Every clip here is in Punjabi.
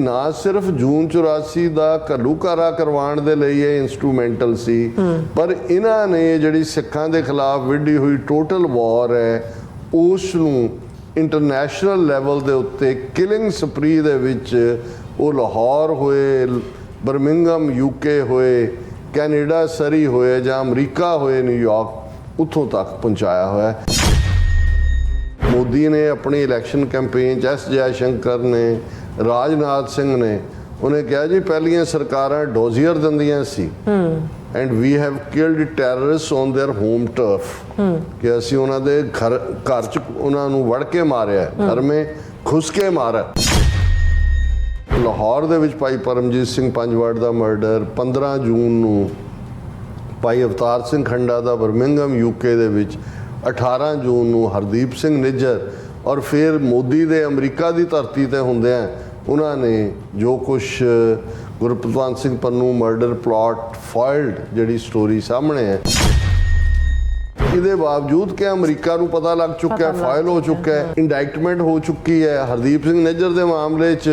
ਨਾ ਸਿਰਫ ਜੂਨ 84 ਦਾ ਘੱਲੂਕਾਰਾ ਕਰਵਾਉਣ ਦੇ ਲਈ ਇਹ ਇਨਸਟਰੂਮੈਂਟਲ ਸੀ, ਪਰ ਇਹਨਾਂ ਨੇ ਜਿਹੜੀ ਸਿੱਖਾਂ ਦੇ ਖਿਲਾਫ ਵਿੱਢੀ ਹੋਈ ਟੋਟਲ ਵਾਰ ਹੈ ਉਸ ਨੂੰ ਇੰਟਰਨੈਸ਼ਨਲ ਲੈਵਲ ਦੇ ਉੱਤੇ ਕਿਲਿੰਗ ਸਪਰੀ ਦੇ ਵਿੱਚ ਉਹ ਲਾਹੌਰ ਹੋਏ ਬਰਮਿੰਗਮ ਯੂਕੇ ਹੋਏ, ਕੈਨੇਡਾ ਸਰੀ ਹੋਏ ਜਾਂ ਅਮਰੀਕਾ ਹੋਏ ਨਿਊਯਾਰਕ ਉੱਥੋਂ ਤੱਕ ਪਹੁੰਚਾਇਆ ਹੋਇਆ ਹੈ। ਮੋਦੀ ਨੇ ਆਪਣੀ ਇਲੈਕਸ਼ਨ ਕੈਂਪੇਨ ਚ ਐਸ ਜੈ ਸ਼ੰਕਰ ਨੇ ਰਾਜਨਾਥ ਸਿੰਘ ਨੇ ਉਹਨੇ ਕਿਹਾ ਜੀ ਪਹਿਲੀਆਂ ਸਰਕਾਰਾਂ ਡੋਜ਼ੀਅਰ ਦਿੰਦੀਆਂ ਸੀ and we have killed terrorist on their home turf ਕਿ ਅਸੀਂ ਉਹਨਾਂ ਦੇ ਘਰ ਘਰ ਚ ਉਹਨਾਂ ਨੂੰ ਵੜ ਕੇ ਮਾਰਿਆ ਘਰ ਮੇ ਖੁਸ ਕੇ ਮਾਰਾ ਲਾਹੌਰ ਦੇ ਵਿੱਚ ਭਾਈ ਪਰਮਜੀਤ ਸਿੰਘ ਪੰਜਵਾੜ ਦਾ ਮਰਡਰ 15 ਜੂਨ ਨੂੰ ਭਾਈ ਅਵਤਾਰ ਸਿੰਘ ਖੰਡਾ ਦਾ ਬਰਮਿੰਗਮ ਯੂਕੇ ਦੇ ਵਿੱਚ 18 ਜੂਨ ਨੂੰ ਹਰਦੀਪ ਸਿੰਘ ਨਿੱਜਰ ਔਰ ਫਿਰ ਮੋਦੀ ਦੇ ਅਮਰੀਕਾ ਦੀ ਧਰਤੀ ਤੇ ਹੁੰਦੇ ਆ ਉਹਨਾਂ ਨੇ ਜੋ ਕੁਝ Gurpatwant Singh Pannun murder plot foiled ਜਿਹੜੀ ਸਟੋਰੀ ਸਾਹਮਣੇ ਹੈ ਇਹਦੇ ਬਾਵਜੂਦ ਕਿ ਅਮਰੀਕਾ ਨੂੰ ਪਤਾ ਲੱਗ ਚੁੱਕਾ ਹੈ ਫਾਈਲ ਹੋ ਚੁੱਕਾ ਹੈ ਇੰਡਾਈਕਟਮੈਂਟ ਹੋ ਚੁੱਕੀ ਹੈ ਹਰਦੀਪ ਸਿੰਘ ਨਿੱਜਰ ਦੇ ਮਾਮਲੇ 'ਚ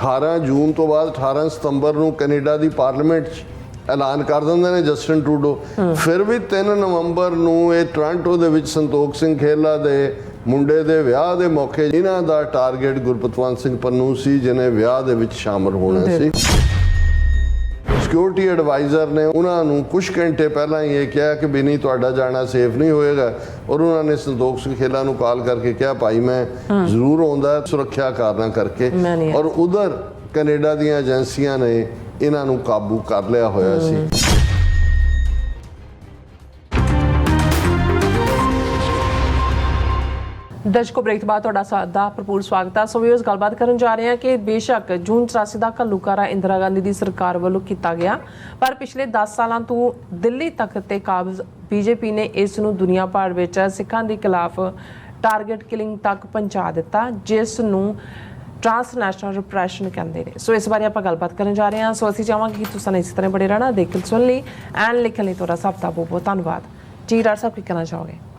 18 ਜੂਨ ਤੋਂ ਬਾਅਦ 18 ਸਤੰਬਰ ਨੂੰ ਕੈਨੇਡਾ ਦੀ ਪਾਰਲੀਮੈਂਟ 'ਚ ਐਲਾਨ ਕਰ ਦਿੰਦੇ ਨੇ ਜਸਟਿਨ ਟਰੂਡੋ। ਫਿਰ ਵੀ 3 ਨਵੰਬਰ ਨੂੰ ਇਹ ਟੋਰਾਂਟੋ ਦੇ ਵਿੱਚ ਸੰਤੋਖ ਸਿੰਘ ਖੇਲਾ ਦੇ ਮੁੰਡੇ ਦੇ ਵਿਆਹ ਦੇ ਮੌਕੇ ਇਹਨਾਂ ਦਾ ਟਾਰਗੇਟ ਗੁਰਪਤਵੰਤ ਸਿੰਘ ਪੰਨੂ ਸੀ ਜਿਨੇ ਵਿਆਹ ਦੇ ਵਿੱਚ ਸ਼ਾਮਲ ਹੋਣਾ ਸੀ। ਸਿਕਿਉਰਿਟੀ ਐਡਵਾਈਜ਼ਰ ਨੇ ਉਹਨਾਂ ਨੂੰ ਕੁਝ ਘੰਟੇ ਪਹਿਲਾਂ ਹੀ ਇਹ ਕਿਹਾ ਕਿ ਨਹੀਂ ਤੁਹਾਡਾ ਜਾਣਾ ਸੇਫ ਨਹੀਂ ਹੋਏਗਾ। ਔਰ ਉਹਨਾਂ ਨੇ ਸੰਤੋਖ ਸਿੰਘ ਖੇਲਾ ਨੂੰ ਕਾਲ ਕਰਕੇ ਕਿਹਾ ਭਾਈ ਮੈਂ ਜ਼ਰੂਰ ਆਉਂਦਾ ਸੁਰੱਖਿਆ ਕਾਰਨਾਂ ਕਰਕੇ। ਔਰ ਉਧਰ ਕੈਨੇਡਾ ਦੀਆਂ ਏਜੰਸੀਆਂ ਨੇ ਇਹਨਾਂ ਨੂੰ ਕਾਬੂ ਕਰ ਲਿਆ ਹੋਇਆ ਸੀ। ਦਰਸ਼ਕੋ ਬ੍ਰੇਕ ਤੋਂ ਬਾਅਦ ਤੁਹਾਡਾ ਸਾਦਾ ਭਰਪੂਰ ਸਵਾਗਤ ਹੈ ਸੋ ਵੀਰਸ ਗੱਲਬਾਤ ਕਰਨ ਜਾ ਰਹੇ ਹਾਂ ਕਿ ਬੇਸ਼ੱਕ ਜੂਨ 84 ਦਾ ਘੱਲੂਕਾਰਾ ਇੰਦਰਾ ਗਾਂਧੀ ਦੀ ਸਰਕਾਰ ਵੱਲੋਂ ਕੀਤਾ ਗਿਆ। ਪਰ ਪਿਛਲੇ 10 ਸਾਲਾਂ ਤੋਂ ਦਿੱਲੀ ਤੱਕ ਤੇ ਕਾਬਜ਼ ਬੀਜੇਪੀ ਨੇ ਇਸ ਨੂੰ ਦੁਨੀਆ ਭਰ ਵਿੱਚ ਸਿੱਖਾਂ ਦੇ ਖਿਲਾਫ ਟਾਰਗੇਟ ਕਿਲਿੰਗ ਤੱਕ ਪਹੁੰਚਾ ਦਿੱਤਾ, ਜਿਸ ਨੂੰ ਟ੍ਰਾਂਸਨੈਸ਼ਨਲ ਰਿਪਰੈਸ਼ਨ ਕਹਿੰਦੇ ਨੇ। ਸੋ ਇਸ ਬਾਰੇ ਆਪਾਂ ਗੱਲਬਾਤ ਕਰਨ ਜਾ ਰਹੇ ਹਾਂ। ਸੋ ਅਸੀਂ ਚਾਹਾਂਗੇ ਕਿ ਤੁਸੀਂ ਇਸੇ ਤਰ੍ਹਾਂ ਬੜੇ ਰਹਿਣਾ ਦੇਖਣ ਸੁਣ ਲਈ ਐਂਡ ਲਿਖਣ ਲਈ ਤੁਹਾਡਾ ਸਭ ਦਾ ਬਹੁਤ ਬਹੁਤ ਧੰਨਵਾਦ। ਜੀ, ਡਾਕਟਰ ਸਾਹਿਬ, ਕੀ ਕਹਿਣਾ ਚਾਹੋਗੇ?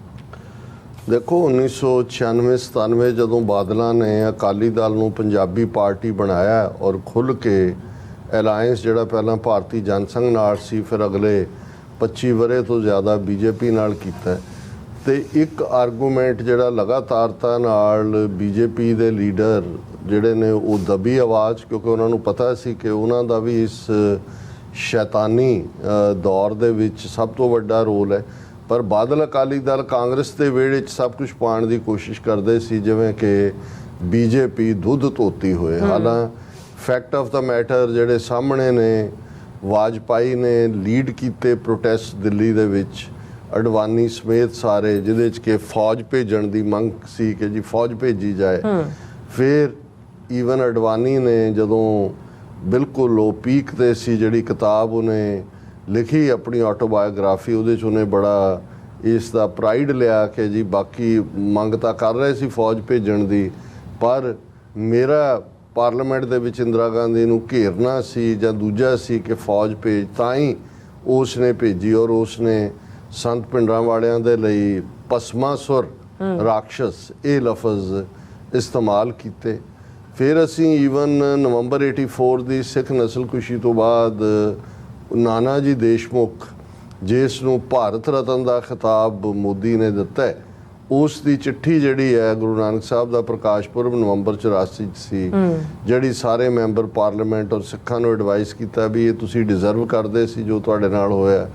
ਦੇਖੋ 1996 97 ਜਦੋਂ ਬਾਦਲਾਂ ਨੇ ਅਕਾਲੀ ਦਲ ਨੂੰ ਪੰਜਾਬੀ ਪਾਰਟੀ ਬਣਾਇਆ ਔਰ ਖੁੱਲ ਕੇ ਅਲਾਈਅੰਸ ਜਿਹੜਾ ਪਹਿਲਾਂ ਭਾਰਤੀ ਜਨਸੰਘ ਨਾਲ ਸੀ, ਫਿਰ ਅਗਲੇ 25 ਵਰੇ ਤੋਂ ਜ਼ਿਆਦਾ ਬੀਜੇਪੀ ਨਾਲ ਕੀਤਾ। ਤੇ ਇੱਕ ਆਰਗੂਮੈਂਟ ਜਿਹੜਾ ਲਗਾਤਾਰਤਾ ਨਾਲ ਬੀਜੇਪੀ ਦੇ ਲੀਡਰ ਜਿਹੜੇ ਨੇ, ਉਹ ਦਬੀ ਆਵਾਜ਼, ਕਿਉਂਕਿ ਉਹਨਾਂ ਨੂੰ ਪਤਾ ਸੀ ਕਿ ਉਹਨਾਂ ਦਾ ਵੀ ਇਸ ਸ਼ੈਤਾਨੀ ਦੌਰ ਦੇ ਵਿੱਚ ਸਭ ਤੋਂ ਵੱਡਾ ਰੋਲ ਹੈ। ਪਰ ਬਾਦਲ ਅਕਾਲੀ ਦਲ ਕਾਂਗਰਸ ਦੇ ਵਿਹੜੇ 'ਚ ਸਭ ਕੁਝ ਪਾਉਣ ਦੀ ਕੋਸ਼ਿਸ਼ ਕਰਦੇ ਸੀ ਜਿਵੇਂ ਕਿ ਬੀਜੇਪੀ ਦੁੱਧ ਧੋਤੀ ਹੋਏ। ਹਾਲਾਂ ਫੈਕਟ ਆਫ ਦਾ ਮੈਟਰ ਜਿਹੜੇ ਸਾਹਮਣੇ ਨੇ ਵਾਜਪਾਈ ਨੇ ਲੀਡ ਕੀਤੇ ਪ੍ਰੋਟੈਸਟ ਦਿੱਲੀ ਦੇ ਵਿੱਚ। ਅਡਵਾਨੀ ਸਮੇਤ ਸਾਰੇ ਜਿਹਦੇ 'ਚ ਕਿ ਫੌਜ ਭੇਜਣ ਦੀ ਮੰਗ ਸੀ ਕਿ ਜੀ ਫੌਜ ਭੇਜੀ ਜਾਏ। ਫਿਰ ਈਵਨ ਅਡਵਾਨੀ ਨੇ ਜਦੋਂ ਬਿਲਕੁਲ ਲੋ ਪੀਕ ਤੇ ਸੀ ਜਿਹੜੀ ਕਿਤਾਬ ਉਹਨੇ ਲਿਖੀ ਆਪਣੀ ਆਟੋਬਾਇਓਗ੍ਰਾਫੀ ਉਹਦੇ ਚ ਉਹਨੇ ਬੜਾ ਇਸ ਦਾ ਪ੍ਰਾਈਡ ਲਿਆ ਕਿ ਜੀ ਬਾਕੀ ਮੰਗ ਤਾਂ ਕਰ ਰਹੇ ਸੀ ਫੌਜ ਭੇਜਣ ਦੀ ਪਰ ਮੇਰਾ ਪਾਰਲੀਮੈਂਟ ਦੇ ਵਿੱਚ ਇੰਦਰਾ ਗਾਂਧੀ ਨੂੰ ਘੇਰਨਾ ਸੀ ਜਾਂ ਦੂਜਾ ਸੀ ਕਿ ਫੌਜ ਭੇਜ ਤਾਂ ਹੀ ਉਸ ਨੇ ਭੇਜੀ ਔਰ ਉਸ ਨੇ ਸੰਤ ਪਿੰਡਰਾਂ ਵਾਲਿਆਂ ਦੇ ਲਈ ਪਸਮਾਸੁਰ ਰਾਖਸ਼ ਇਹ ਲਫ਼ਜ਼ ਇਸਤੇਮਾਲ ਕੀਤੇ। ਫਿਰ ਅਸੀਂ ਈਵਨ ਨਵੰਬਰ 84 ਦੀ ਸਿੱਖ ਨਸਲਕੁਸ਼ੀ ਤੋਂ ਬਾਅਦ ਨਾਨਾ ਜੀ ਦੇਸ਼ਮੁਖ ਜਿਸ ਨੂੰ ਭਾਰਤ ਰਤਨ ਦਾ ਖਿਤਾਬ ਮੋਦੀ ਨੇ ਦਿੱਤਾ ਹੈ ਉਸ ਦੀ ਚਿੱਠੀ ਜਿਹੜੀ ਹੈ ਗੁਰੂ ਨਾਨਕ ਸਾਹਿਬ ਦਾ ਪ੍ਰਕਾਸ਼ ਪੁਰਬ ਨਵੰਬਰ 84 ਚ ਸੀ ਜਿਹੜੀ ਸਾਰੇ ਮੈਂਬਰ ਪਾਰਲੀਮੈਂਟ ਔਰ ਸਿੱਖਾਂ ਨੂੰ ਐਡਵਾਈਸ ਕੀਤਾ ਵੀ ਇਹ ਤੁਸੀਂ ਡਿਜ਼ਰਵ ਕਰਦੇ ਸੀ ਜੋ ਤੁਹਾਡੇ ਨਾਲ ਹੋਇਆ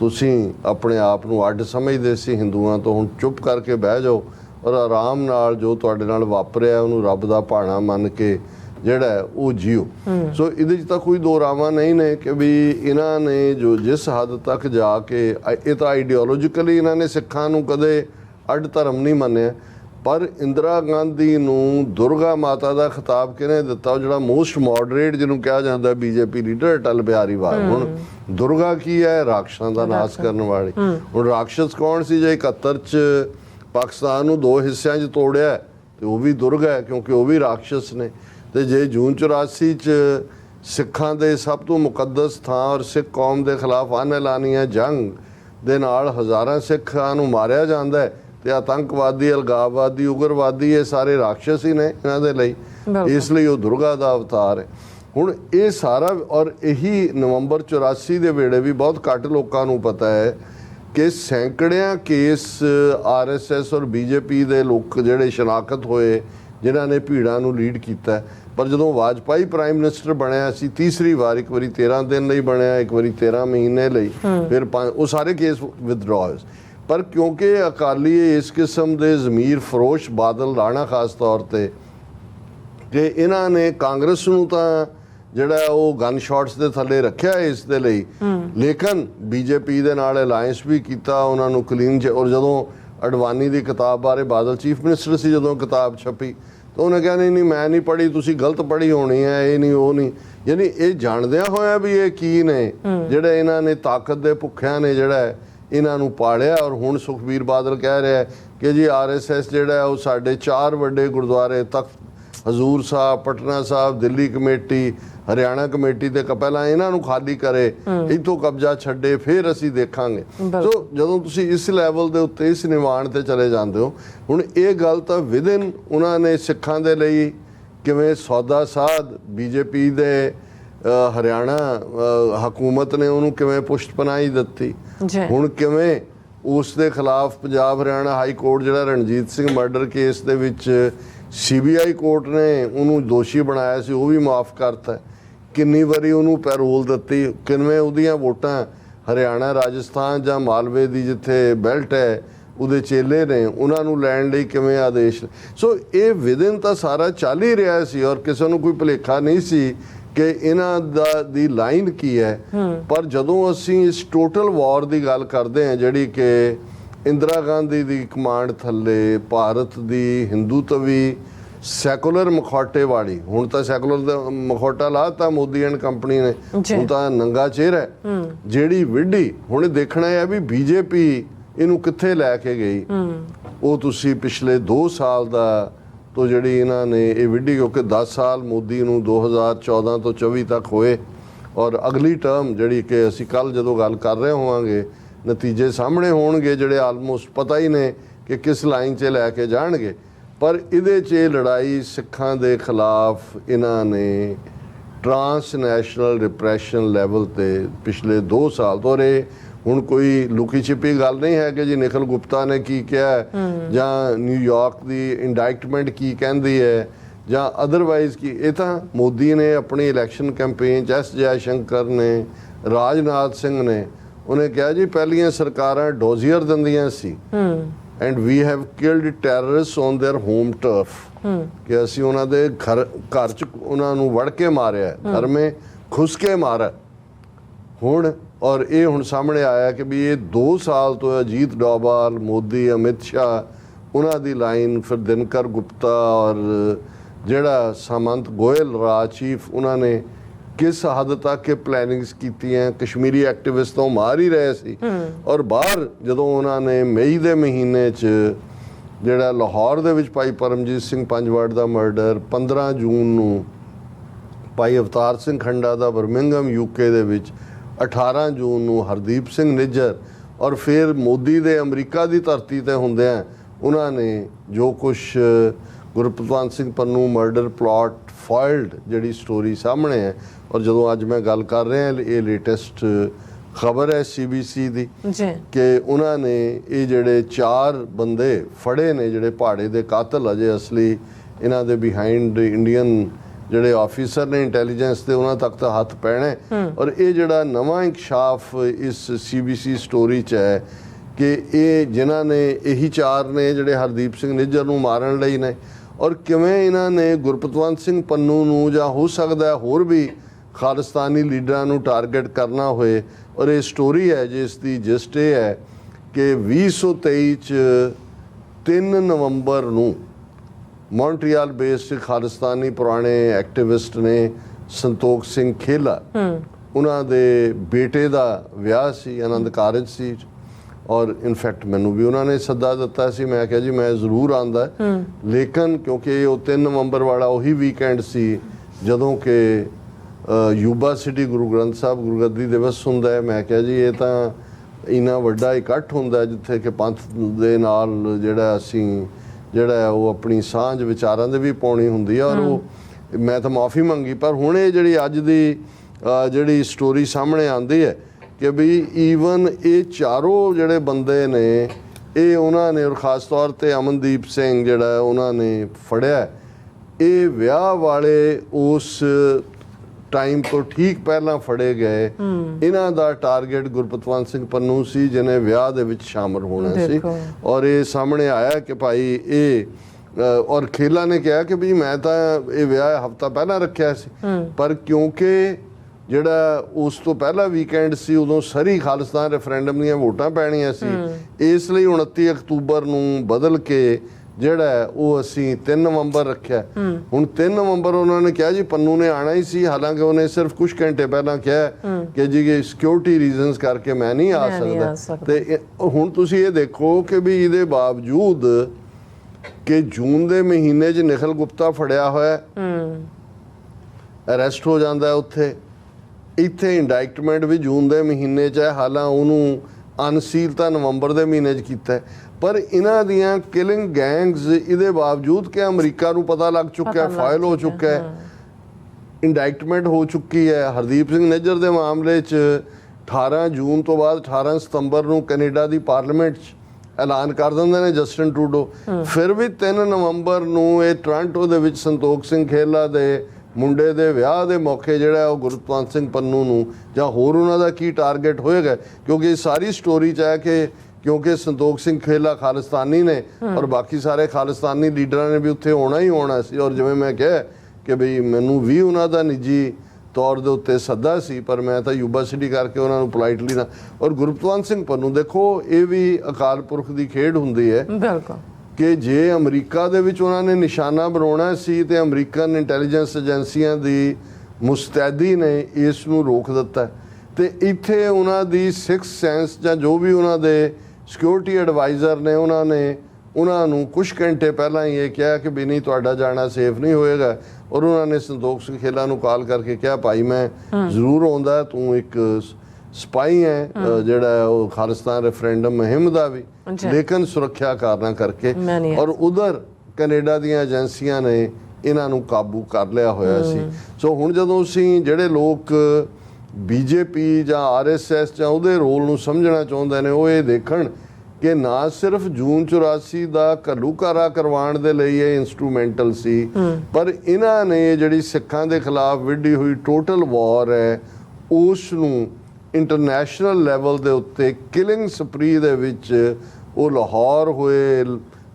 ਤੁਸੀਂ ਆਪਣੇ ਆਪ ਨੂੰ ਅੱਡ ਸਮਝਦੇ ਸੀ ਹਿੰਦੂਆਂ ਤੋਂ ਹੁਣ ਚੁੱਪ ਕਰਕੇ ਬਹਿ ਜਾਓ ਔਰ ਆਰਾਮ ਨਾਲ ਜੋ ਤੁਹਾਡੇ ਨਾਲ ਵਾਪਰਿਆ ਉਹਨੂੰ ਰੱਬ ਦਾ ਭਾਣਾ ਮੰਨ ਕੇ ਜਿਹੜਾ ਹੈ ਉਹ ਜੀਓ। ਸੋ ਇਹਦੇ 'ਚ ਤਾਂ ਕੋਈ ਦੋ ਰਾਵਾਂ ਨਹੀਂ ਨੇ ਕਿ ਵੀ ਇਹਨਾਂ ਨੇ ਜੋ ਜਿਸ ਹੱਦ ਤੱਕ ਜਾ ਕੇ ਇਹ ਤਾਂ ਆਈਡੀਓਲੋਜੀਕਲੀ ਇਹਨਾਂ ਨੇ ਸਿੱਖਾਂ ਨੂੰ ਕਦੇ ਅੱਡ ਧਰਮ ਨਹੀਂ ਮੰਨਿਆ। ਪਰ ਇੰਦਰਾ ਗਾਂਧੀ ਨੂੰ ਦੁਰਗਾ ਮਾਤਾ ਦਾ ਖਿਤਾਬ ਕਿਹਨੇ ਦਿੱਤਾ? ਉਹ ਜਿਹੜਾ ਮੋਸਟ ਮੋਡਰੇਟ ਜਿਹਨੂੰ ਕਿਹਾ ਜਾਂਦਾ ਬੀਜੇਪੀ ਲੀਡਰ ਅਟਲ ਬਿਹਾਰੀ ਵਾਲ। ਹੁਣ ਦੁਰਗਾ ਕੀ ਹੈ? ਰਾਖਸ਼ਾਂ ਦਾ ਨਾਸ਼ ਕਰਨ ਵਾਲੀ। ਹੁਣ ਰਾਖਸ਼ ਕੌਣ ਸੀ ਜੇ 71 ਚ ਪਾਕਿਸਤਾਨ ਨੂੰ ਦੋ ਹਿੱਸਿਆਂ 'ਚ ਤੋੜਿਆ ਤੇ ਉਹ ਵੀ ਦੁਰਗਾ ਹੈ ਕਿਉਂਕਿ ਉਹ ਵੀ ਰਾਖਸ਼ ਨੇ। ਤੇ ਜੇ ਜੂਨ 84 ਚ ਸਿੱਖਾਂ ਦੇ ਸਭ ਤੋਂ ਮੁਕੱਦਸ ਥਾਂ ਔਰ ਸਿੱਖ ਕੌਮ ਦੇ ਖਿਲਾਫ ਅਨਐਲਾਨੀਆ ਜੰਗ ਦੇ ਨਾਲ ਹਜ਼ਾਰਾਂ ਸਿੱਖਾਂ ਨੂੰ ਮਾਰਿਆ ਜਾਂਦਾ ਹੈ ਤੇ ਆਤੰਕਵਾਦੀ ਅਲਗਾਵਵਾਦੀ ਉਗਰਵਾਦੀ ਇਹ ਸਾਰੇ ਰਾਖਸ਼ ਹੀ ਨੇ ਇਹਨਾਂ ਦੇ ਲਈ। ਇਸ ਲਈ ਉਹ ਦੁਰਗਾ ਦਾ ਅਵਤਾਰ ਹੈ ਹੁਣ ਇਹ ਸਾਰਾ ਔਰ ਇਹੀ ਨਵੰਬਰ 84 ਦੇ ਵੇਲੇ ਵੀ ਬਹੁਤ ਘੱਟ ਲੋਕਾਂ ਨੂੰ ਪਤਾ ਹੈ ਕਿ ਸੈਂਕੜਿਆਂ ਕੇਸ ਆਰਐਸਐਸ ਔਰ ਬੀਜੇਪੀ ਦੇ ਲੋਕ ਜਿਹੜੇ ਸ਼ਨਾਖਤ ਹੋਏ ਜਿਨ੍ਹਾਂ ਨੇ ਭੀੜਾਂ ਨੂੰ ਲੀਡ ਕੀਤਾ। ਪਰ ਜਦੋਂ ਵਾਜਪਾਈ ਪ੍ਰਾਈਮ ਮਿਨਿਸਟਰ ਬਣਿਆ ਸੀ ਤੀਸਰੀ ਵਾਰ ਇੱਕ ਵਾਰੀ 13 ਦਿਨ ਲਈ ਬਣਿਆ ਇੱਕ ਵਾਰੀ 13 ਮਹੀਨੇ ਲਈ ਫਿਰ ਉਹ ਸਾਰੇ ਕੇਸ ਵਿਦਡਰਾਅਸ ਪਰ ਕਿਉਂਕਿ ਅਕਾਲੀ ਇਸ ਕਿਸਮ ਦੇ ਜ਼ਮੀਰ ਫਰੋਸ਼ ਬਾਦਲ ਰਾਣਾ ਖਾਸ ਤੌਰ ਤੇ ਕਿ ਇਹਨਾਂ ਨੇ ਕਾਂਗਰਸ ਨੂੰ ਤਾਂ ਜਿਹੜਾ ਉਹ ਗਨ ਸ਼ਾਟਸ ਦੇ ਥੱਲੇ ਰੱਖਿਆ ਇਸ ਦੇ ਲਈ। ਲੇਕਿਨ ਬੀਜੇਪੀ ਦੇ ਨਾਲ ਅਲਾਈਅੰਸ ਵੀ ਕੀਤਾ ਉਹਨਾਂ ਨੂੰ ਕਲੀਨ ਔਰ ਜਦੋਂ ਅਡਵਾਨੀ ਦੀ ਕਿਤਾਬ ਬਾਰੇ ਬਾਦਲ ਚੀਫ ਮਿਨਿਸਟਰ ਸੀ ਜਦੋਂ ਕਿਤਾਬ ਛਪੀ ਤਾਂ ਉਹਨੇ ਕਿਹਾ ਨਹੀਂ ਨਹੀਂ ਮੈਂ ਨਹੀਂ ਪੜ੍ਹੀ ਤੁਸੀਂ ਗਲਤ ਪੜ੍ਹੀ ਹੋਣੀ ਹੈ ਇਹ ਨਹੀਂ ਉਹ ਨਹੀਂ। ਯਾਨੀ ਇਹ ਜਾਣਦਿਆਂ ਹੋਇਆ ਵੀ ਇਹ ਕੀ ਨੇ ਜਿਹੜੇ ਇਹਨਾਂ ਨੇ ਤਾਕਤ ਦੇ ਭੁੱਖਿਆਂ ਨੇ ਜਿਹੜਾ ਇਹਨਾਂ ਨੂੰ ਪਾਲਿਆ ਔਰ ਹੁਣ ਸੁਖਬੀਰ ਬਾਦਲ ਕਹਿ ਰਿਹਾ ਹੈ ਕਿ ਜੀ ਆਰਐਸਐਸ ਜਿਹੜਾ ਹੈ ਉਹ ਸਾਡੇ ਚਾਰ ਵੱਡੇ ਗੁਰਦੁਆਰੇ ਤਖਤ ਹਜ਼ੂਰ ਸਾਹਿਬ ਪਟਨਾ ਸਾਹਿਬ ਦਿੱਲੀ ਕਮੇਟੀ ਹਰਿਆਣਾ ਕਮੇਟੀ ਤੇ ਕ- ਪਹਿਲਾਂ ਇਹਨਾਂ ਨੂੰ ਖਾਲੀ ਕਰੇ ਇੱਥੋਂ ਕਬਜ਼ਾ ਛੱਡੇ ਫਿਰ ਅਸੀਂ ਦੇਖਾਂਗੇ। ਸੋ ਜਦੋਂ ਤੁਸੀਂ ਇਸ ਲੈਵਲ ਦੇ ਉੱਤੇ ਇਸ ਨਿਵਾਣ ਤੇ ਚਲੇ ਜਾਂਦੇ ਹੋ ਹੁਣ ਇਹ ਗੱਲ ਤਾਂ ਵਿਦਿਨ ਉਹਨਾਂ ਨੇ ਸਿੱਖਾਂ ਦੇ ਲਈ ਕਿਵੇਂ ਸੌਦਾ ਸਾਧ ਬੀਜੇਪੀ ਦੇ ਹਰਿਆਣਾ ਹਕੂਮਤ ਨੇ ਉਹਨੂੰ ਕਿਵੇਂ ਪੁਸ਼ਟ ਪਨਾਈ ਦਿੱਤੀ। ਹੁਣ ਕਿਵੇਂ ਉਸ ਦੇ ਖਿਲਾਫ ਪੰਜਾਬ ਹਰਿਆਣਾ ਹਾਈ ਕੋਰਟ ਜਿਹੜਾ ਰਣਜੀਤ ਸਿੰਘ ਮਰਡਰ ਕੇਸ ਦੇ ਵਿੱਚ ਸੀਬੀਆਈ ਕੋਰਟ ਨੇ ਉਹਨੂੰ ਦੋਸ਼ੀ ਬਣਾਇਆ ਸੀ, ਉਹ ਵੀ ਮਾਫ ਕਰਤਾ। ਕਿੰਨੀ ਵਾਰੀ ਉਹਨੂੰ ਪੈਰੋਲ ਦਿੱਤੀ, ਕਿੰਨੇ ਉਹਦੀਆਂ ਵੋਟਾਂ ਹਰਿਆਣਾ, ਰਾਜਸਥਾਨ ਜਾਂ ਮਾਲਵੇ ਦੀ ਜਿੱਥੇ ਬੈਲਟ ਹੈ, ਉਹਦੇ ਚੇਲੇ ਨੇ, ਉਹਨਾਂ ਨੂੰ ਲੈਣ ਲਈ ਕਿਵੇਂ ਆਦੇਸ਼? ਸੋ ਇਹ ਵਿਦਨ ਤਾਂ ਸਾਰਾ ਚੱਲ ਹੀ ਰਿਹਾ ਸੀ ਔਰ ਕਿਸੇ ਨੂੰ ਕੋਈ ਭੁਲੇਖਾ ਨਹੀਂ ਸੀ ਕਿ ਇਹਨਾਂ ਦਾ ਦੀ ਲਾਈਨ ਕੀ ਹੈ? ਪਰ ਜਦੋਂ ਅਸੀਂ ਇਸ ਟੋਟਲ ਵਾਰ ਦੀ ਗੱਲ ਕਰਦੇ ਹਾਂ ਜਿਹੜੀ ਕਿ ਇੰਦਰਾ ਗਾਂਧੀ ਦੀ ਕਮਾਂਡ ਥੱਲੇ ਭਾਰਤ ਦੀ ਹਿੰਦੂਤਵੀ ਸੈਕੂਲਰ ਮਖੌਟੇ ਵਾਲੀ ਹੁਣ ਤਾਂ ਸੈਕੂਲਰ ਦਾ ਮਖੌਟਾ ਲਾਤਾ ਮੋਦੀ ਐਂਡ ਕੰਪਨੀ ਨੇ। ਹੁਣ ਤਾਂ ਨੰਗਾ ਚਿਹਰਾ ਹੈ। ਜਿਹੜੀ ਵਿੱਢੀ ਹੁਣ ਦੇਖਣਾ ਹੈ ਵੀ ਬੀਜੇਪੀ ਇਹਨੂੰ ਕਿੱਥੇ ਲੈ ਕੇ ਗਈ? ਉਹ ਤੁਸੀਂ ਪਿਛਲੇ 2 ਸਾਲ ਦਾ ਤੋਂ ਜਿਹੜੀ ਇਹਨਾਂ ਨੇ ਇਹ ਵਿੱਢੀ ਕਿਉਂਕਿ 10 ਸਾਲ ਮੋਦੀ ਨੂੰ 2014 ਤੋਂ 24 ਤੱਕ ਹੋਏ ਔਰ ਅਗਲੀ ਟਰਮ ਜਿਹੜੀ ਕਿ ਅਸੀਂ ਕੱਲ ਜਦੋਂ ਗੱਲ ਕਰ ਰਹੇ ਹੋਵਾਂਗੇ, ਨਤੀਜੇ ਸਾਹਮਣੇ ਹੋਣਗੇ ਜਿਹੜੇ ਆਲਮੋਸਟ ਪਤਾ ਹੀ ਨੇ ਕਿ ਕਿਸ ਲਾਈਨ 'ਚ ਲੈ ਕੇ ਜਾਣਗੇ। ਪਰ ਇਹਦੇ 'ਚ ਇਹ ਲੜਾਈ ਸਿੱਖਾਂ ਦੇ ਖਿਲਾਫ ਇਹਨਾਂ ਨੇ ਟਰਾਂਸਨੈਸ਼ਨਲ ਰਿਪਰੈਸ਼ਨ ਲੈਵਲ ਤੇ ਪਿਛਲੇ 2 ਸਾਲ ਤੋਂ ਇਹ ਹੁਣ ਕੋਈ ਲੁਕੀ ਛਿਪੀ ਗੱਲ ਨਹੀਂ ਹੈ ਕਿ ਜੀ ਨਿਖਲ ਗੁਪਤਾ ਨੇ ਕੀ ਕਿਹਾ ਹੈ, ਜਾਂ ਨਿਊਯਾਰਕ ਦੀ ਇੰਡਾਇਕਟਮੈਂਟ ਕੀ ਕਹਿੰਦੀ ਹੈ ਜਾਂ ਅਦਰਵਾਈਜ਼ ਕੀ ਇਹ ਤਾਂ ਮੋਦੀ ਨੇ ਆਪਣੀ ਇਲੈਕਸ਼ਨ ਕੈਂਪੇਨ ਚ ਐਸ ਜੈ ਸ਼ੰਕਰ ਨੇ ਰਾਜਨਾਥ ਸਿੰਘ ਨੇ ਉਹਨੇ ਕਿਹਾ ਜੀ ਪਹਿਲੀਆਂ ਸਰਕਾਰਾਂ ਡੋਜ਼ੀਅਰ ਦਿੰਦੀਆਂ ਸੀ ਹੂੰ and we have killed terrorist on their home turf ਕਿ ਅਸੀਂ ਉਹਨਾਂ ਦੇ ਘਰ ਘਰ ਚ ਉਹਨਾਂ ਨੂੰ ਵੜ ਕੇ ਮਾਰਿਆ ਹੈ, ਘਰ ਮੇ ਖੁਸ ਕੇ ਮਾਰਾ ਹੁਣ ਔਰ ਇਹ ਹੁਣ ਸਾਹਮਣੇ ਆਇਆ ਕਿ ਵੀ ਇਹ 2 ਸਾਲ ਤੋਂ ਅਜੀਤ ਡੋਭਾਲ ਮੋਦੀ ਅਮਿਤ ਸ਼ਾਹ ਉਹਨਾਂ ਦੀ ਲਾਈਨ ਫਿਰ ਦਿਨਕਰ ਗੁਪਤਾ ਔਰ ਜਿਹੜਾ ਸਾਮੰਤ ਗੋਇਲ ਰਾਜ ਚੀਫ ਉਹਨਾਂ ਨੇ ਕਿਸ ਹੱਦ ਤੱਕ ਇਹ ਪਲੈਨਿੰਗਸ ਕੀਤੀਆਂ? ਕਸ਼ਮੀਰੀ ਐਕਟਿਵਿਸਟ ਤੋਂ ਮਾਰ ਹੀ ਰਹੇ ਸੀ। ਔਰ ਬਾਹਰ ਜਦੋਂ ਉਹਨਾਂ ਨੇ ਮਈ ਦੇ ਮਹੀਨੇ 'ਚ ਜਿਹੜਾ ਲਾਹੌਰ ਦੇ ਵਿੱਚ ਭਾਈ ਪਰਮਜੀਤ ਸਿੰਘ ਪੰਜਵਾੜ ਦਾ ਮਰਡਰ 15 ਜੂਨ ਨੂੰ ਭਾਈ ਅਵਤਾਰ ਸਿੰਘ ਖੰਡਾ ਦਾ ਬਰਮਿੰਗਮ ਯੂਕੇ ਦੇ ਵਿੱਚ 18 ਜੂਨ ਨੂੰ ਹਰਦੀਪ ਸਿੰਘ ਨਿੱਜਰ ਔਰ ਫਿਰ ਮੋਦੀ ਦੇ ਅਮਰੀਕਾ ਦੀ ਧਰਤੀ ਤੇ ਹੁੰਦਿਆਂ ਉਹਨਾਂ ਨੇ ਜੋ ਕੁਝ Gurpatwant Singh Pannun murder plot foiled ਜਿਹੜੀ ਸਟੋਰੀ ਸਾਹਮਣੇ ਹੈ ਔਰ ਜਦੋਂ ਅੱਜ ਮੈਂ ਗੱਲ ਕਰ ਰਿਹਾ ਇਹ ਲੇਟੈਸਟ ਖਬਰ ਹੈ ਸੀਬੀਸੀ ਦੀ ਜੀ। ਕਿ ਉਹਨਾਂ ਨੇ ਇਹ ਜਿਹੜੇ ਚਾਰ ਬੰਦੇ ਫੜੇ ਨੇ ਜਿਹੜੇ ਪਹਾੜੇ ਦੇ ਕਾਤਲ ਅਜੇ ਅਸਲੀ ਇਹਨਾਂ ਦੇ ਬਿਹਾਈਂਡ ਇੰਡੀਅਨ ਜਿਹੜੇ ਆਫੀਸਰ ਨੇ ਇੰਟੈਲੀਜੈਂਸ ਦੇ ਉਹਨਾਂ ਤੱਕ ਤਾਂ ਹੱਥ ਪੈਣਾ। ਔਰ ਇਹ ਜਿਹੜਾ ਨਵਾਂ ਇਨਕਸ਼ਾਫ ਇਸ ਸੀਬੀਸੀ ਸਟੋਰੀ 'ਚ ਹੈ ਕਿ ਇਹ ਜਿਨ੍ਹਾਂ ਨੇ ਇਹੀ ਚਾਰ ਨੇ ਜਿਹੜੇ ਹਰਦੀਪ ਸਿੰਘ ਨਿੱਜਰ ਨੂੰ ਮਾਰਨ ਲਈ ਨੇ ਔਰ ਕਿਵੇਂ ਇਹਨਾਂ ਨੇ ਗੁਰਪਤਵੰਤ ਸਿੰਘ ਪੰਨੂ ਨੂੰ ਜਾਂ ਹੋ ਸਕਦਾ ਹੋਰ ਵੀ ਖਾਲਿਸਤਾਨੀ ਲੀਡਰਾਂ ਨੂੰ ਟਾਰਗੇਟ ਕਰਨਾ ਹੋਏ ਔਰ ਇਹ ਸਟੋਰੀ ਹੈ ਜਿਸ ਦੀ ਜਿਸਟ ਇਹ ਹੈ ਕਿ 2023 ਚ 3 ਨਵੰਬਰ ਨੂੰ ਮੌਂਟਰੀਅਲ ਬੇਸਡ ਖਾਲਿਸਤਾਨੀ ਪੁਰਾਣੇ ਐਕਟਿਵਿਸਟ ਨੇ ਸੰਤੋਖ ਸਿੰਘ ਖੇਲਾ। ਉਹਨਾਂ ਦੇ ਬੇਟੇ ਦਾ ਵਿਆਹ ਸੀ ਆਨੰਦ ਕਾਰਜ ਸੀ ਔਰ ਇਨਫੈਕਟ ਮੈਨੂੰ ਵੀ ਉਹਨਾਂ ਨੇ ਸੱਦਾ ਦਿੱਤਾ ਸੀ। ਮੈਂ ਕਿਹਾ ਜੀ ਮੈਂ ਜ਼ਰੂਰ ਆਂਦਾ ਲੇਕਿਨ ਕਿਉਂਕਿ ਉਹ 3 ਨਵੰਬਰ ਵਾਲਾ ਉਹੀ ਵੀਕਐਂਡ ਸੀ ਜਦੋਂ ਕਿ ਯੂਬਾ ਸਿਟੀ ਗੁਰੂ ਗ੍ਰੰਥ ਸਾਹਿਬ ਗੁਰਗੱਦੀ ਦਿਵਸ ਹੁੰਦਾ ਹੈ। ਮੈਂ ਕਿਹਾ ਜੀ ਇਹ ਤਾਂ ਇੰਨਾ ਵੱਡਾ ਇਕੱਠ ਹੁੰਦਾ ਜਿੱਥੇ ਕਿ ਪੰਥ ਦੇ ਨਾਲ ਜਿਹੜਾ ਅਸੀਂ ਜਿਹੜਾ ਉਹ ਆਪਣੀ ਸਾਂਝ ਵਿਚਾਰਾਂ ਦੇ ਵੀ ਪਾਉਣੀ ਹੁੰਦੀ ਆ ਔਰ ਉਹ ਮੈਂ ਤਾਂ ਮਾਫੀ ਮੰਗੀ, ਪਰ ਹੁਣ ਇਹ ਜਿਹੜੀ ਅੱਜ ਦੀ ਜਿਹੜੀ ਸਟੋਰੀ ਸਾਹਮਣੇ ਆਂਦੀ ਹੈ ਕਿ ਵੀ ਈਵਨ ਇਹ ਚਾਰੋਂ ਜਿਹੜੇ ਬੰਦੇ ਨੇ, ਇਹ ਉਹਨਾਂ ਨੇ ਔਰ ਖਾਸ ਤੌਰ ਤੇ ਅਮਨਦੀਪ ਸਿੰਘ ਜਿਹੜਾ ਉਹਨਾਂ ਨੇ ਫੜਿਆ ਇਹ ਵਿਆਹ ਵਾਲੇ ਉਸ ਟਾਈਮ ਤੋਂ ਠੀਕ ਪਹਿਲਾਂ ਫੜੇ ਗਏ ਇਹਨਾਂ ਦਾ ਟਾਰਗੇਟ ਗੁਰਪਤਵੰਤ ਸਿੰਘ ਪੰਨੂ ਸੀ ਜਿਹਨੇ ਵਿਆਹ ਦੇ ਵਿੱਚ ਸ਼ਾਮਲ ਹੋਣਾ ਸੀ। ਔਰ ਇਹ ਸਾਹਮਣੇ ਆਇਆ ਕਿ ਭਾਈ ਇਹ ਔਰ ਖੇਲਾ ਨੇ ਕਿਹਾ ਕਿ ਵੀ ਮੈਂ ਤਾਂ ਇਹ ਵਿਆਹ ਹਫਤਾ ਪਹਿਲਾਂ ਰੱਖਿਆ ਸੀ। ਪਰ ਕਿਉਂਕਿ ਜਿਹੜਾ ਉਸ ਤੋਂ ਪਹਿਲਾ ਵੀਕਐਂਡ ਸੀ ਉਦੋਂ ਸਰੀ ਖਾਲਿਸਤਾਨ ਰੈਫਰੈਂਡਮ ਦੀਆਂ ਵੋਟਾਂ ਪੈਣੀਆਂ ਸੀ। ਇਸ ਲਈ 29 ਅਕਤੂਬਰ ਨੂੰ ਬਦਲ ਕੇ ਜਿਹੜਾ ਉਹ ਅਸੀਂ 3 ਨਵੰਬਰ ਰੱਖਿਆ ਹੁਣ 3 ਨਵੰਬਰ ਉਹਨਾਂ ਨੇ ਕਿਹਾ ਜੀ ਪੰਨੂ ਨੇ ਆਣਾ ਹੀ ਸੀ। ਹਾਲਾਂਕਿ ਉਹਨੇ ਸਿਰਫ ਕੁਝ ਘੰਟੇ ਪਹਿਲਾਂ ਕਿਹਾ ਕਿ ਜੀ ਇਹ ਸਿਕਿਉਰਿਟੀ ਰੀਜ਼ਨਸ ਕਰਕੇ ਮੈਂ ਨਹੀਂ ਆ ਸਕਦਾ। ਤੇ ਹੁਣ ਤੁਸੀਂ ਇਹ ਦੇਖੋ ਕਿ ਵੀ ਇਹਦੇ ਬਾਵਜੂਦ ਕਿ ਜੂਨ ਦੇ ਮਹੀਨੇ 'ਚ ਨਿਖਲ ਗੁਪਤਾ ਫੜਿਆ ਹੋਇਆ ਅਰੈਸਟ ਹੋ। ਜਾਂਦਾ ਹੈ ਉੱਥੇ। ਇੱਥੇ ਇੰਡਾਇਕਟਮੈਂਟ ਵੀ ਜੂਨ ਦੇ ਮਹੀਨੇ 'ਚ ਹੈ। ਹਾਲਾਂ ਉਹਨੂੰ ਅਨਸੀਲ ਤਾਂ ਨਵੰਬਰ ਦੇ ਮਹੀਨੇ 'ਚ ਕੀਤਾ। ਪਰ ਇਹਨਾਂ ਦੀਆਂ ਕਿਲਿੰਗ ਗੈਂਗਸ ਇਹਦੇ ਬਾਵਜੂਦ ਕਿ ਅਮਰੀਕਾ ਨੂੰ ਪਤਾ ਲੱਗ ਚੁੱਕਾ ਹੈ ਪਤਾ ਲੱਗ ਫਾਈਲ ਹੋ ਚੁੱਕਾ ਹੈ ਇੰਡਾਇਕਟਮੈਂਟ ਹੋ ਚੁੱਕੀ ਹੈ। ਹਰਦੀਪ ਸਿੰਘ ਨਿੱਜਰ ਦੇ ਮਾਮਲੇ 'ਚ 18 ਜੂਨ ਤੋਂ ਬਾਅਦ 18 ਸਤੰਬਰ ਨੂੰ ਕੈਨੇਡਾ ਦੀ ਪਾਰਲੀਮੈਂਟ 'ਚ ਐਲਾਨ ਕਰ ਦਿੰਦੇ ਨੇ ਜਸਟਿਨ ਟਰੂਡੋ। ਫਿਰ ਵੀ 3 ਨਵੰਬਰ ਨੂੰ ਇਹ ਟੋਰਾਂਟੋ ਦੇ ਵਿੱਚ ਸੰਤੋਖ ਸਿੰਘ ਖੇਲਾ ਦੇ ਮੁੰਡੇ ਦੇ ਵਿਆਹ ਦੇ ਮੌਕੇ ਜਿਹੜਾ ਉਹ ਗੁਰਪ੍ਰੀਤ ਸਿੰਘ ਪੰਨੂ ਨੂੰ ਜਾਂ ਹੋਰ ਉਹਨਾਂ ਦਾ ਕੀ ਟਾਰਗੇਟ ਹੋਏਗਾ? ਕਿਉਂਕਿ ਇਹ ਸਾਰੀ ਸਟੋਰੀ ਚ ਹੈ ਕਿ ਕਿਉਂਕਿ ਸੰਤੋਖ ਸਿੰਘ ਖੇਲਾ ਖਾਲਿਸਤਾਨੀ ਨੇ ਔਰ ਬਾਕੀ ਸਾਰੇ ਖਾਲਿਸਤਾਨੀ ਲੀਡਰਾਂ ਨੇ ਵੀ ਉੱਥੇ ਆਉਣਾ ਹੀ ਆਉਣਾ ਸੀ। ਔਰ ਜਿਵੇਂ ਮੈਂ ਕਿਹਾ ਕਿ ਬਈ ਮੈਨੂੰ ਵੀ ਉਹਨਾਂ ਦਾ ਨਿੱਜੀ ਤੌਰ ਦੇ ਉੱਤੇ ਸੱਦਾ ਸੀ ਪਰ ਮੈਂ ਤਾਂ ਯੂਬਾ ਸਿਟੀ ਕਰਕੇ ਉਹਨਾਂ ਨੂੰ ਪੋਲਾਈਟਲੀ ਨਾ ਔਰ ਗੁਰਪ੍ਰੀਤ ਸਿੰਘ ਪੰਨੂ ਦੇਖੋ ਇਹ ਵੀ ਅਕਾਲ ਪੁਰਖ ਦੀ ਖੇਡ ਹੁੰਦੀ ਹੈ। ਬਿਲਕੁਲ। ਕਿ ਜੇ ਅਮਰੀਕਾ ਦੇ ਵਿੱਚ ਉਹਨਾਂ ਨੇ ਨਿਸ਼ਾਨਾ ਬਣਾਉਣਾ ਸੀ ਤੇ ਅਮਰੀਕਨ ਇੰਟੈਲੀਜੈਂਸ ਏਜੰਸੀਆਂ ਦੀ ਮੁਸਤੈਦੀ ਨੇ ਇਸ ਨੂੰ ਰੋਕ ਦਿੱਤਾ। ਤੇ ਇੱਥੇ ਉਹਨਾਂ ਦੀ ਸਿਕਸ ਸੈਂਸ ਜਾਂ ਜੋ ਵੀ ਉਹਨਾਂ ਦੇ ਸਿਕਿਉਰਿਟੀ ਐਡਵਾਈਜ਼ਰ ਨੇ ਉਹਨਾਂ ਨੇ ਉਹਨਾਂ ਨੂੰ ਕੁਝ ਘੰਟੇ ਪਹਿਲਾਂ ਹੀ ਇਹ ਕਿਹਾ ਕਿ ਵੀ ਨਹੀਂ ਤੁਹਾਡਾ ਜਾਣਾ ਸੇਫ ਨਹੀਂ ਹੋਏਗਾ। ਔਰ ਉਹਨਾਂ ਨੇ ਸੰਤੋਖ ਸਿੰਘ ਖੇਲਾ ਨੂੰ ਕਾਲ ਕਰਕੇ ਕਿਹਾ ਭਾਈ ਮੈਂ ਜ਼ਰੂਰ ਆਉਂਦਾ ਤੂੰ ਇੱਕ ਸਪਾਈ ਹੈ ਜਿਹੜਾ ਉਹ ਖਾਲਿਸਤਾਨ ਰੈਫਰੈਂਡਮ ਮੁਹਿੰਮ ਦਾ ਵੀ। ਲੇਕਿਨ ਸੁਰੱਖਿਆ ਕਾਰਨਾਂ ਕਰਕੇ ਔਰ ਉਧਰ ਕੈਨੇਡਾ ਦੀਆਂ ਏਜੰਸੀਆਂ ਨੇ ਇਹਨਾਂ ਨੂੰ ਕਾਬੂ ਕਰ ਲਿਆ ਹੋਇਆ ਸੀ। ਸੋ ਹੁਣ ਜਦੋਂ ਅਸੀਂ ਜਿਹੜੇ ਲੋਕ ਬੀਜੇਪੀ ਜਾਂ ਆਰਐਸਐਸ ਜਾਂ ਉਹਦੇ ਰੋਲ ਨੂੰ ਸਮਝਣਾ ਚਾਹੁੰਦੇ ਨੇ ਉਹ ਇਹ ਦੇਖਣ ਕਿ ਨਾ ਸਿਰਫ ਜੂਨ 84 ਦਾ ਘੱਲੂਘਾਰਾ ਕਰਵਾਉਣ ਦੇ ਲਈ ਇਹ ਇਨਸਟਰੂਮੈਂਟਲ ਸੀ ਪਰ ਇਹਨਾਂ ਨੇ ਜਿਹੜੀ ਸਿੱਖਾਂ ਦੇ ਖਿਲਾਫ ਵਿੱਢੀ ਹੋਈ ਟੋਟਲ ਵਾਰ ਹੈ ਉਸ ਨੂੰ ਇੰਟਰਨੈਸ਼ਨਲ ਲੈਵਲ ਦੇ ਉੱਤੇ ਕਿਲਿੰਗ ਸਪਰੀ ਦੇ ਵਿੱਚ ਉਹ ਲਾਹੌਰ ਹੋਏ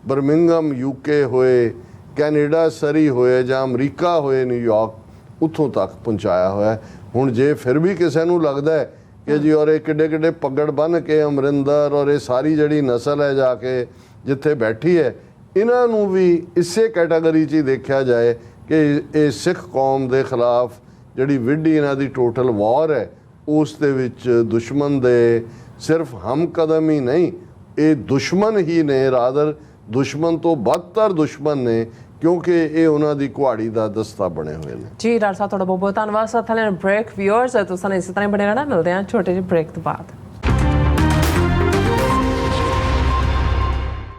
ਬਰਮਿੰਗਮ ਯੂਕੇ ਹੋਏ, ਕੈਨੇਡਾ ਸਰੀ ਹੋਏ ਜਾਂ ਅਮਰੀਕਾ ਹੋਏ ਨਿਊਯਾਰਕ ਉੱਥੋਂ ਤੱਕ ਪਹੁੰਚਾਇਆ ਹੋਇਆ। ਹੁਣ ਜੇ ਫਿਰ ਵੀ ਕਿਸੇ ਨੂੰ ਲੱਗਦਾ ਹੈ ਕਿ ਜੀ ਔਰ ਇਹ ਕਿੱਡੇ ਕਿੱਡੇ ਪੱਗੜ ਬੰਨ ਕੇ ਅਮਰਿੰਦਰ ਔਰ ਇਹ ਸਾਰੀ ਜਿਹੜੀ ਨਸਲ ਹੈ ਜਾ ਕੇ ਜਿੱਥੇ ਬੈਠੀ ਹੈ, ਇਹਨਾਂ ਨੂੰ ਵੀ ਇਸੇ ਕੈਟਾਗਰੀ 'ਚ ਹੀ ਦੇਖਿਆ ਜਾਏ ਕਿ ਇਹ ਸਿੱਖ ਕੌਮ ਦੇ ਖਿਲਾਫ ਜਿਹੜੀ ਵਿੱਢੀ ਇਹਨਾਂ ਦੀ ਟੋਟਲ ਵਾਰ ਹੈ ਉਸ ਦੇ ਵਿੱਚ ਦੁਸ਼ਮਣ ਦੇ ਸਿਰਫ ਹਮ ਕਦਮ ਹੀ ਨਹੀਂ, ਇਹ ਦੁਸ਼ਮਣ ਹੀ ਨੇ ਰਾਦਰ। ਦੁਸ਼ਮਣ ਤੋਂ ਬਦਤਰ ਦੁਸ਼ਮਣ ਨੇ, ਕਿਉਂਕਿ ਇਹ ਉਹਨਾਂ ਦੀ ਕੁਹਾੜੀ ਦਾ ਦਸਤਾ ਬਣੇ ਹੋਏ ਨੇ। ਜੀ, ਡਾਕਟਰ ਸਾਹਿਬ, ਤੁਹਾਡਾ ਬਹੁਤ ਬਹੁਤ ਧੰਨਵਾਦ। ਸਾਥ ਲੈਣ ਬ੍ਰੇਕ ਵਿਊਅਰਸ ਤੁਸੀਂ ਇਸੇ ਤਰ੍ਹਾਂ ਹੀ ਬਣੇ ਰਹਿਣਾ। ਮਿਲਦੇ ਹਾਂ ਛੋਟੇ ਜਿਹੇ ਬ੍ਰੇਕ ਤੋਂ ਬਾਅਦ।